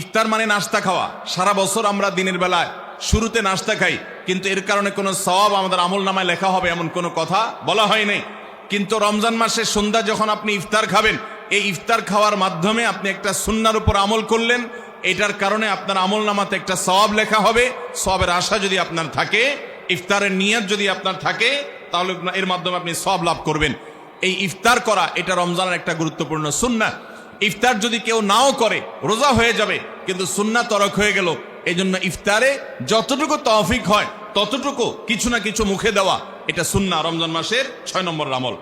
ইফতার মানে নাস্তা খাওয়া। সারা বছর আমরা দিনের বেলায় শুরুতে নাস্তা খাই, কিন্তু এর কারণে কোনো সওয়াব আমাদের আমল নামায় লেখা হবে এমন কোনো কথা বলা হয়নি কিন্তু রমজান মাসের সন্ধ্যা যখন আপনি ইফতার খাবেন, এই ইফতার খাওয়ার মাধ্যমে আপনি একটা সুন্নার উপর আমল করলেন, এটার কারণে আপনার আমল নামাতে একটা সওয়াব লেখা হবে। সবের আশা যদি আপনার থাকে, ইফতারের নিয়ত যদি আপনার থাকে, তাহলে এর মাধ্যমে আপনি সব লাভ করবেন। এই ইফতার করা, এটা রমজানের একটা গুরুত্বপূর্ণ সুন্না ইফতার যদি কেউ নাও করে, রোজা হয়ে যাবে, কিন্তু সুন্না তরক হয়ে গেল। এই জন্য ইফতারে যতটুকু তৌফিক হয়, ততটুকু কিছু না কিছু মুখে দেওয়া, এটা সুন্না রমজান মাসের ছয় নম্বর আমল।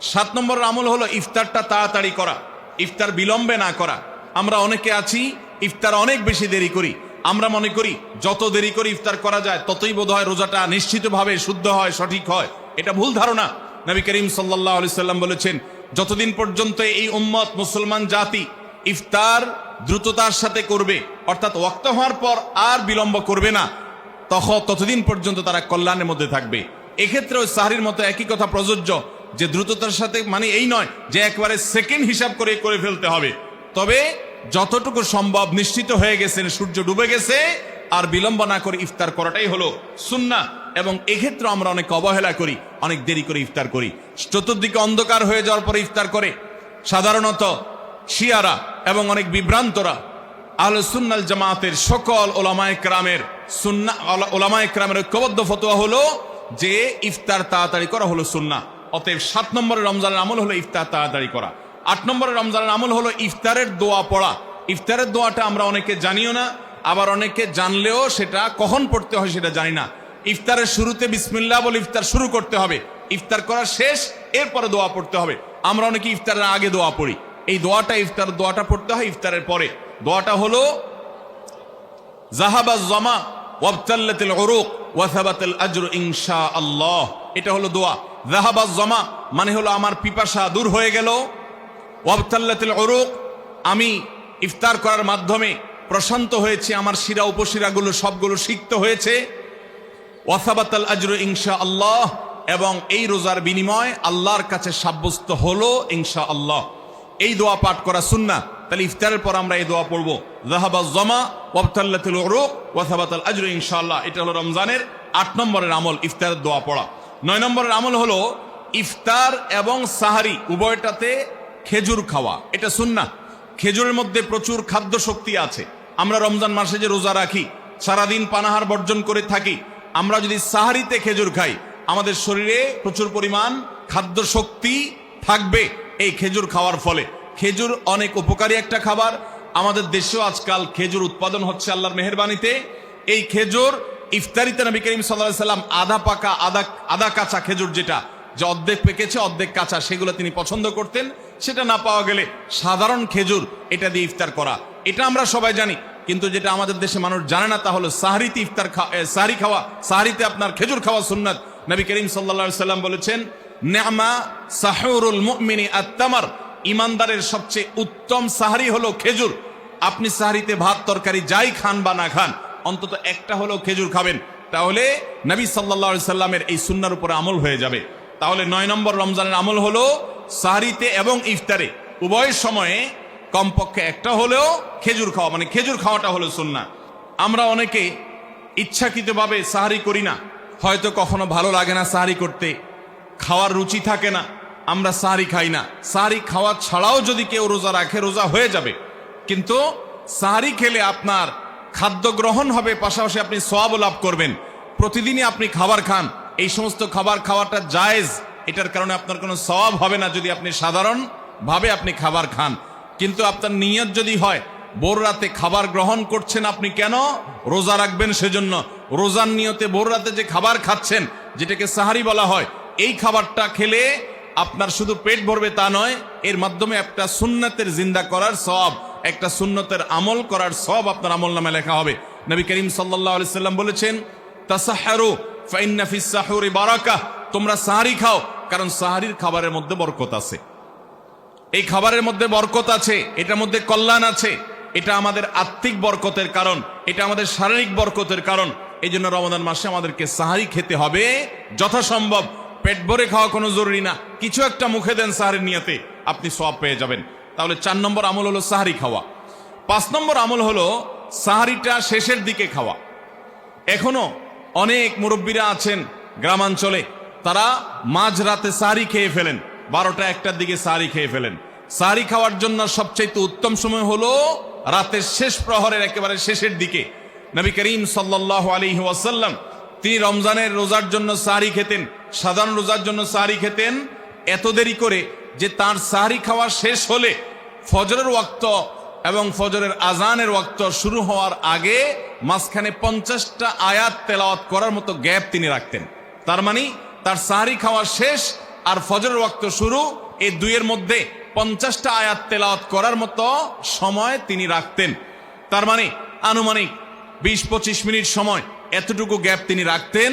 সাত নম্বর আমল হলো ইফতারটা তাড়াতাড়ি করা, ইফতার বিলম্বে না করা। আমরা অনেকে আছি, ইফতার অনেক বেশি দেরি করি। আমরা মনে করি, যত দেরি করে ইফতার করা যায়, ততই বোধ হয় রোজাটা নিশ্চিতভাবে শুদ্ধ হয়, সঠিক হয়। এটা ভুল ধারণা। নবী করিম সাল্লাহ আলি সাল্লাম বলেছেন যতদিন পর্যন্ত এই উম্মত মুসলমান জাতি ইফতার দ্রুততার সাথে করবে, অর্থাৎ ওয়াক্ত হওয়ার পর আর বিলম্ব করবে না তখন ততদিন পর্যন্ত তারা কল্যাণের মধ্যে থাকবে। এক্ষেত্রে ওই সাহারির মতো একই কথা প্রযোজ্য, যে দ্রুততার সাথে মানে এই নয়, যে একবারে সেকেন্ড হিসাব করে করে ফেলতে হবে। তবে যতটুকু সম্ভব নিশ্চিত হয়ে গেছেন, সূর্য ডুবে গেছে আর বিলম্ব না করে ইফতার করাটাই হলো সুন্না। এবং এক্ষেত্রে আমরা অনেক অবহেলা করি, অনেক দেরি করে ইফতার করি। চতুর্দিকে অন্ধকার হয়ে যাওয়ার পরে ইফতার করে। সাধারণত শিয়ারা এবং অনেক বিভ্রান্তরা আল সুন্নাল জামাতের সকল ওলামায় ক্রামের সুন্না ওলামায় ক্রামের ঐক্যবদ্ধ ফতোয়া হলো যে ইফতার তাড়াতাড়ি করা হলো সুন্না। অতএব সাত নম্বরের রমজানের আমল হলো ইফতার তাড়াতাড়ি করা। আট নম্বরের রমজানের আমল হলো ইফতারের দোয়া পড়া। ইফতারের দোয়াটা আমরা অনেকে জানিও না আবার অনেকে জানলেও সেটা কখন পড়তে হয় সেটা জানি না। ইফতারের শুরুতে বিসমিল্লা বলে ইফতার শুরু করতে হবে। ইফতার করা শেষ, এরপরে দোয়া পড়তে হবে। আমরা অনেকে ইফতারের আগে দোয়া পড়ি। এই দোয়াটা, ইফতার দোয়াটা পড়তে হয় ইফতারের পরে। দোয়াটা হলো জাহাবা জমা আল্লাহ এটা হলো দোয়া। জাহাবা জমা মানে হলো আমার পিপাসা দূর হয়ে গেল। আমি ইফতার করার মাধ্যমে প্রশান্ত হয়েছে, আমার শিরা উপশিরাগুলো সবগুলো সিক্ত হয়েছে। ওয়াসাবাতাল আজরু ইনশা আল্লাহ এবং এই রোজার বিনিময় আল্লাহর কাছে সাব্যস্ত হলো ইনশা আল্লাহ এই দোয়া পাঠ করা সুন্না তাহলে ইফতারের পর আমরা এই দোয়া পড়ব। জাহাবা জমা, ওয়াবতাল্লাতুল উরুক ওয়াসাবাতাল আজরু ইনশাআল্লাহ। এটা হলো রমজানের আট নম্বরের আমল, ইফতারের দোয়া পড়া। নয় নম্বরের আমল হলো ইফতার এবং সাহারি, উভয়টাতে খেজুর খাওয়া। এটা সুন্না খেজুরের মধ্যে প্রচুর খাদ্য শক্তি আছে। আমরা রমজান মাসে যে রোজা রাখি, সারাদিন পানাহার বর্জন করে থাকি, আমরা যদি সাহারিতে খেজুর খাই, আমাদের শরীরে প্রচুর পরিমাণ খাদ্য শক্তি থাকবে এই খেজুর খাওয়ার ফলে। খেজুর অনেক উপকারী একটা খাবার। আমাদের দেশেও আজকাল খেজুর উৎপাদন হচ্ছে আল্লাহর মেহরবানিতে। এই খেজুর ইফতারিতে নবী করিম সাল্লাহ সাল্লাম আধা পাকা, আধা আধা কাঁচা খেজুর যেটা, যে অর্ধেক পেকেছে, অর্ধেক কাঁচা, সেগুলো তিনি পছন্দ করতেন, সেটা না পাওয়া গেলে সাধারণ খেজুর এটা দিয়ে ইফতার করা। এটা আমরা সবাই জানি, কিন্তু যেটা আমাদের দেশে মানুষ জানে না তা হলো সাহারিতে ইফতার সাহারি খাওয়া, সাহারিতে আপনার খেজুর খাওয়া সুন্নাত। নবী করিম সাল্লা সাল্লাম বলেছেন নেমা সাহরুল মুমিনী আত্মামার ইমানদারের সবচেয়ে উত্তম সাহারি হলো খেজুর। আপনি সাহারিতে ভাত, তরকারি যাই খান বা না খান, অন্তত একটা হলো খেজুর খাবেন। তাহলে নবী সাল্লা সাল্লামের এই সুন্নার উপরে আমল হয়ে যাবে। তাহলে নয় নম্বর রমজানের আমল হলো সাহারিতে এবং ইফতারে। উভয় সময়ে কমপক্ষে একটা হলেও খেজুর খাওয়া মানে খেজুর খাওয়াটা হলো সুন্না আমরা অনেকে ইচ্ছাকৃতভাবে সাহারি করি না। হয়তো কখনো ভালো লাগে না সাহারি করতে। খাওয়ার রুচি থাকে না। আমরা সাহারি খাই না। সাহারি খাওয়া ছাড়াও যদি কেউ রোজা রাখে, রোজা হয়ে যাবে। কিন্তু সাহারি খেলে আপনার খাদ্য গ্রহণ হবে, পাশাপাশি আপনি সোয়াব লাভ করবেন। প্রতিদিনই আপনি খাবার খান। এই সমস্ত খাবার খাওয়াটা জায়েজ। এটার কারণে আপনার কোনো সওয়াব হবে না যদি আপনি সাধারণভাবে আপনি খাবার খান। কিন্তু আপনার নিয়ত যদি হয়, ভোর রাতে খাবার গ্রহণ করছেন আপনি কেন? রোজা রাখবেন সেজন্য। রোজার নিয়তে ভোর রাতে যে খাবার খাচ্ছেন, যেটাকে সাহারি বলা হয়, এই খাবারটা খেলে আপনার শুধু পেট ভরবে তা নয়, এর মাধ্যমে একটা সুন্নতের জিন্দা করার সব একটা সুন্নতের আমল করার সব আপনার আমল নামে লেখা হবে। নবী করিম সাল্লাম বলেছেন তোমরা সাহারি খাও, কারণ সাহারির খাবারের মধ্যে বরকত আছে। এই খাবারের মধ্যে বরকত আছে, এটার মধ্যে কল্যাণ আছে, এটা আমাদের আত্মিক বরকতের কারণ, এটা আমাদের শারীরিক বরকতের কারণ। এই জন্য রমদান মাসে আমাদেরকে সাহারি খেতে হবে যথাসম্ভব। পেট ভরে খাওয়া কোনো জরুরি না। কিছু একটা মুখে দেন সাহারির নিয়তে, আপনি সব পেয়ে যাবেন। তাহলে চার নম্বর আমল হলো সাহারি খাওয়া। পাঁচ নম্বর আমল হলো সাহারিটা শেষের দিকে খাওয়া। এখনও অনেক মুরব্বীরা আছেন গ্রামাঞ্চলে, তারা মাঝ রাতে সাহারি খেয়ে ফেলেন। বারোটা একটার দিকে সাহারি খেয়ে ফেলেন। সাহারি খাওয়ার জন্য সবচাইতে উত্তম সময় হলো রাতের শেষ প্রহরের একেবারে শেষের দিকে। নবী করিম সাল্লাহ আলী ওয়াসাল্লাম তিনি রমজানের রোজার জন্য সাহারি খেতেন, সাধারণ রোজার জন্য সাহারি খেতেন। এত দেরি করে যে তার সাহারি খাওয়া শেষ হলে ফজরের ওয়াক্ত এবং ফজরের আজানের ওয়াক্ত শুরু হওয়ার আগে মাঝখানে পঞ্চাশটা আয়াত তেলাওয়াত করার মতো গ্যাপ তিনি রাখতেন। তার মানে তার সাহারি খাওয়া শেষ আর ফজরের ওয়াক্ত শুরু, এই দুইয়ের মধ্যে পঞ্চাশটা আয়াত তেলাওয়াত করার মতো সময় তিনি রাখতেন। তার মানে আনুমানিক বিশ পঁচিশ মিনিট সময় এতটুকু গ্যাপ তিনি রাখতেন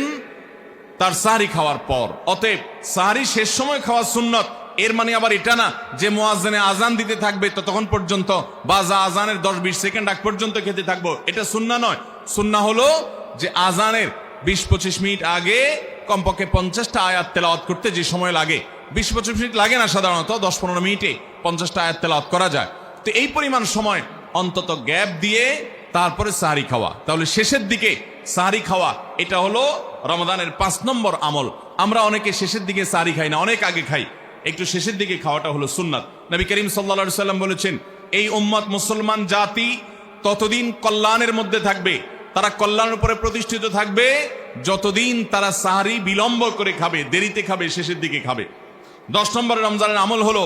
তার সাহারি খাওয়ার পর। অতএব সাহারি শেষ সময় খাওয়া সুন্নত। এর মানে আবার এটা না যে মোয়াজনে আজান দিতে থাকবে, ততক্ষণ পর্যন্ত বাজা আজানের দশ বিশ সেকেন্ড আগ পর্যন্ত খেতে থাকব। এটা সুন্না নয়। সুন্না হলো যে আজানের বিশ পঁচিশ মিনিট আগে কমপক্ষে পঞ্চাশটা আয়াত তেলাওয়াত করতে যে সময় লাগে। বিশ পঁচিশ মিনিট লাগে না সাধারণত, দশ পনেরো মিনিটে পঞ্চাশটা আয়াত তেলাওয়াত করা যায়। তো এই পরিমাণ সময় অন্তত গ্যাপ দিয়ে তারপরে সাহারি খাওয়া। তাহলে শেষের দিকে সাহারি খাওয়া, এটা হলো রমাদানের পাঁচ নম্বর আমল। আমরা অনেকে শেষের দিকে সাহারি খাই না, অনেক আগে খাই। একটু শেষের দিকে খাওয়াটা হলো সুন্নাত। নবী করিম সাল্লা সাল্লাম বলেছেন, এই উম্মত মুসলমান জাতি ততদিন কল্যাণের মধ্যে থাকবে তারা কল্যাণের উপরে প্রতিষ্ঠিত থাকবে। যতদিন তারা সাহারি বিলম্ব করে খাবে, দেরিতে খাবে, শেষের দিকে খাবে। দশ নম্বরের রমজানের আমল হলো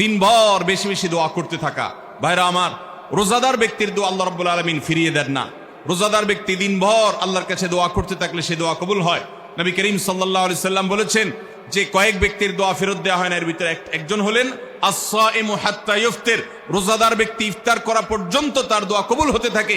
দিনভর বেশি বেশি দোয়া করতে থাকা। ভাইরা আমার, রোজাদার ব্যক্তির দোয়া আল্লাহ রব্বুল আলমিন ফিরিয়ে দেন না। রোজাদার ব্যক্তি দিনভর আল্লাহর কাছে দোয়া করতে থাকলে সে দোয়া কবুল হয়। নবী করিম সাল্লাহ আলি সাল্লাম বলেছেন, যে কয়েক ব্যক্তির দোয়া ফেরত দেওয়া হয় না, এর ভিতরে একজন হলেন ইফতের। রোজাদার ব্যক্তি ইফতার করা পর্যন্ত তার দোয়া কবুল হতে থাকে।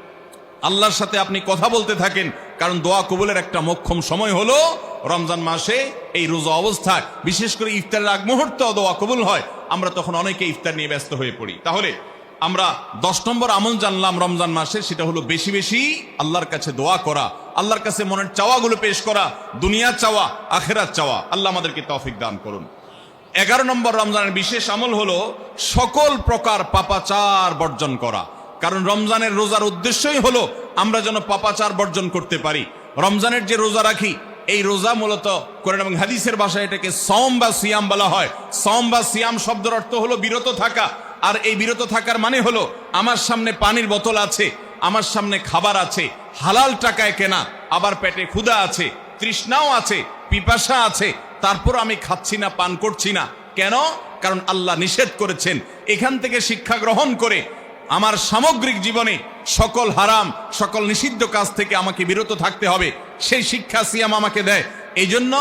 আল্লাহর সাথে আপনি কথা বলতে থাকেন, কারণ দোয়া কবুলের একটা মক্ষম সময় হলো রমজান মাসে এই রোজা অবস্থায় বিশেষ করে ইফতারের আগ মুহূর্ত দোয়া কবুল হয়, আমরা তখন অনেকে ইফতার নিয়ে ব্যস্ত হয়ে পড়ি। তাহলে আমরা দশ নম্বর আমল জানলাম রমজান মাসে, সেটা হলো বেশি বেশি আল্লাহর কাছে দোয়া করা, আল্লাহর কাছে মনের চাওয়াগুলো পেশ করা দুনিয়া চাওয়া, আখেরার চাওয়া। আল্লাহ আমাদেরকে তৌফিক দান করুন। এগারো নম্বর রমজানের বিশেষ আমল হলো সকল প্রকার পাপাচার বর্জন করা। কারণ রমজানের রোজার উদ্দেশ্যই হলো আমরা যেন পাপাচার বর্জন করতে পারি। রমজানের যে রোজা রাখি, এই রোজা মূলত কোরআন এবং হাদিসের ভাষায় এটাকে সম বা সিয়াম বলা হয়। সম বা সিয়াম শব্দের অর্থ হলো বিরত থাকা। আর এই বিরত থাকার মানে হলো আমার সামনে পানির বোতল আছে, আমার সামনে খাবার আছে, হালাল টাকায় কেনা, আবার পেটে ক্ষুধা আছে, তৃষ্ণাও আছে, পিপাসা আছে, তারপর আমি খাচ্ছি না, পান করছি না। কেন? কারণ আল্লাহ নিষেধ করেছেন। এখান থেকে শিক্ষা গ্রহণ করে আমার সামগ্রিক জীবনে সকল হারাম, সকল নিষিদ্ধ কাজ থেকে আমাকে বিরত থাকতে হবে। সেই শিক্ষা সিয়াম আমাকে দেয়। এই জন্য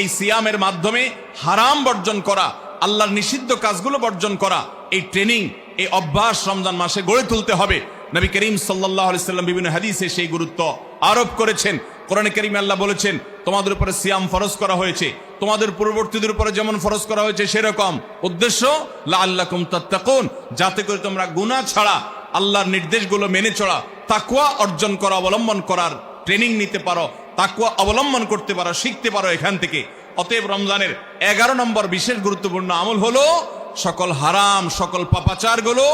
এই সিয়ামের মাধ্যমে হারাম বর্জন করা, আল্লাহর নিষিদ্ধ কাজগুলো বর্জন করা, এই ট্রেনিং, এই অভ্যাস রমজান মাসে গড়ে তুলতে হবে। নবী করিম সাল্লাহ সাল্লাম বিভিন্ন হাদিসে সেই গুরুত্ব আরোপ করেছেন। কোরআন করিম আল্লাহ বলেছেন, তোমাদের উপরে সিয়াম ফরজ করা হয়েছে। তোমাদের পূর্ববর্তীদের উপরে যেমন ফরজ করা হয়েছে সেরকম। উদ্দেশ্য লা আল্লাহ তাত্তাকুন, যাতে করে তোমরা গুনাহ ছাড়া, আল্লাহর নির্দেশগুলো মেনে চলা তাকুয়া অর্জন করা, অবলম্বন করার ট্রেনিং নিতে পারো তাকুয়া অবলম্বন করতে পারো, শিখতে পারো এখান থেকে। অতএব রমজানের এগারো নম্বর বিশেষ গুরুত্বপূর্ণ আমল হলো সকল হারাম, সকল পাপাচারগুলো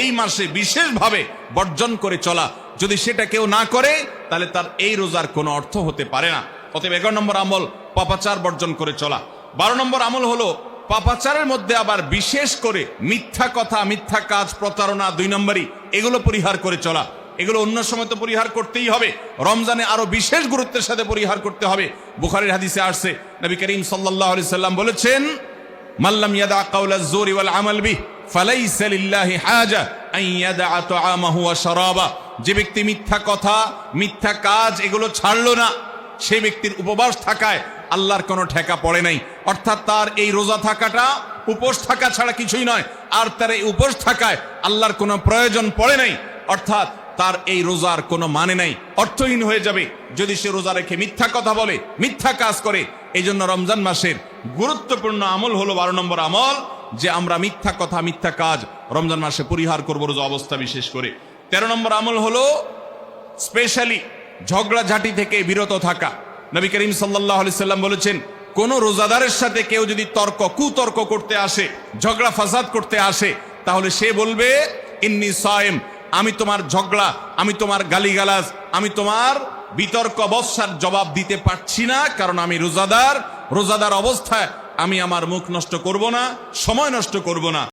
এই মাসে বিশেষভাবে বর্জন করে চলা। যদি সেটা কেউ না করে, তাহলে তার এই রোজার কোনো অর্থ হতে পারে না। অতএব এগারো নম্বর আমল পাপাচার বর্জন করে চলা। বারো নম্বর আমল হলো পাপাচারের মধ্যে আবার বিশেষ করে মিথ্যা কথা, মিথ্যা কাজ, প্রতারণা দুই নম্বরই, এগুলো পরিহার করে চলা। এগুলো অন্য সময় তো পরিহার করতেই হবে। রমজানে আরও বিশেষ গুরুত্বের সাথে পরিহার করতে হবে। বুখারির হাদিসে আসছে, নবী করিম সাল্লাহ সাল্লাম বলেছেন মাল্লাম ইয়াদা কাউলা জোরি ওয়াল আমাল বিহ, ফালাইসা লিল্লাহি হাজা, আন ইয়াদা তাআমাহু ওয়া শারাবা। যে ব্যক্তি মিথ্যা কথা, মিথ্যা কাজ, এগুলো ছাড়লো না। সে ব্যক্তির উপবাস থাকায় আল্লাহর কোনো ঠেকা পড়ে নাই। অর্থাৎ তার এই রোজা থাকাটা উপোস থাকা ছাড়া কিছুই নয়। আর তার এই উপোস থাকায় আল্লাহর কোনো প্রয়োজন পড়ে নাই। অর্থাৎ তার এই রোজার কোনো মানে নাই। অর্থহীন হয়ে যাবে যদি সে রোজা রেখে মিথ্যা কথা বলে, মিথ্যা কাজ করে। এই জন্য রমজান মাসের গুরুত্বপূর্ণ আমল হলো বারো নম্বর আমল, যে আমরা মিথ্যা কথা, মিথ্যা কাজ রমজান মাসে পরিহার করব রোজা অবস্থা বিশেষ করে। তেরো নম্বর আমল হলো স্পেশালি ঝগড়াঝাটি থেকে বিরত থাকা। নবী করিম সাল্লাহ সাল্লাম বলেছেন, কোন রোজাদারের সাথে কেউ যদি তর্ক, কুতর্ক করতে আসে, ঝগড়া ফাসাদ করতে আসে, তাহলে সে বলবে, ইন্নি সায়েম, আমি তোমার ঝগড়া, আমি তোমার গালিগালাজ, আমি তোমার বিতর্ক বৎসার জবাব দিতে পারছি না, কারণ আমি রোজাদার রোজাদার অবস্থায় আমি আমার মুখ নষ্ট করব না, সময় নষ্ট করব না।